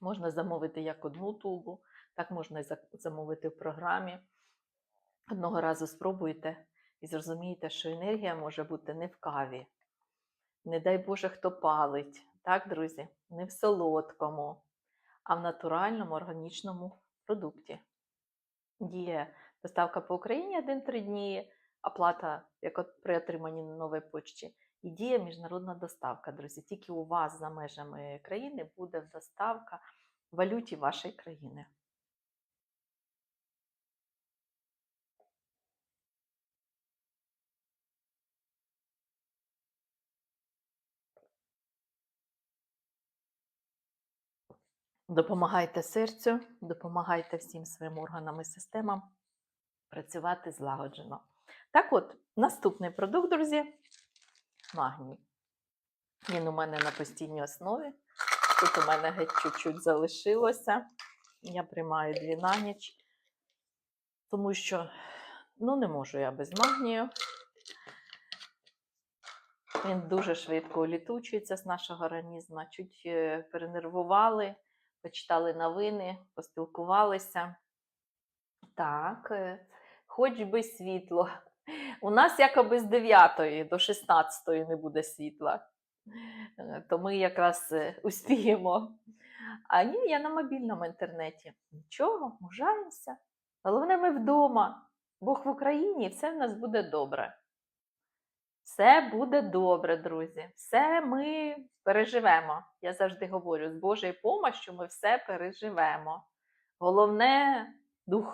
Можна замовити як одну тубу, так можна замовити в програмі. Одного разу спробуйте і зрозумієте, що енергія може бути не в каві. Не дай Боже, хто палить, так, друзі? Не в солодкому, а в натуральному органічному продукті. Діє доставка по Україні 1-3 дні, оплата, як от при отриманні новій почті. І діє міжнародна доставка, друзі. Тільки у вас за межами країни буде доставка в валюті вашої країни. Допомагайте серцю, допомагайте всім своїм органам і системам працювати злагоджено. Так от, наступний продукт, друзі, магній. Він у мене на постійній основі. Тут у мене геть чуть-чуть залишилося. Я приймаю дві на ніч, тому що ну, не можу я без магнію. Він дуже швидко улітучується з нашого організму. Чуть е, перенервували, почитали новини, поспілкувалися. Так, е, хоч би світло. У нас якоби з 9 до 16 не буде світла. Е, То ми якраз е, успіємо. А ні, я на мобільному інтернеті. Нічого, мужаємося. Головне, ми вдома. Бог в Україні, і все в нас буде добре. Все буде добре, друзі. Все ми переживемо. Я завжди говорю, з Божою помощю ми все переживемо. Головне дух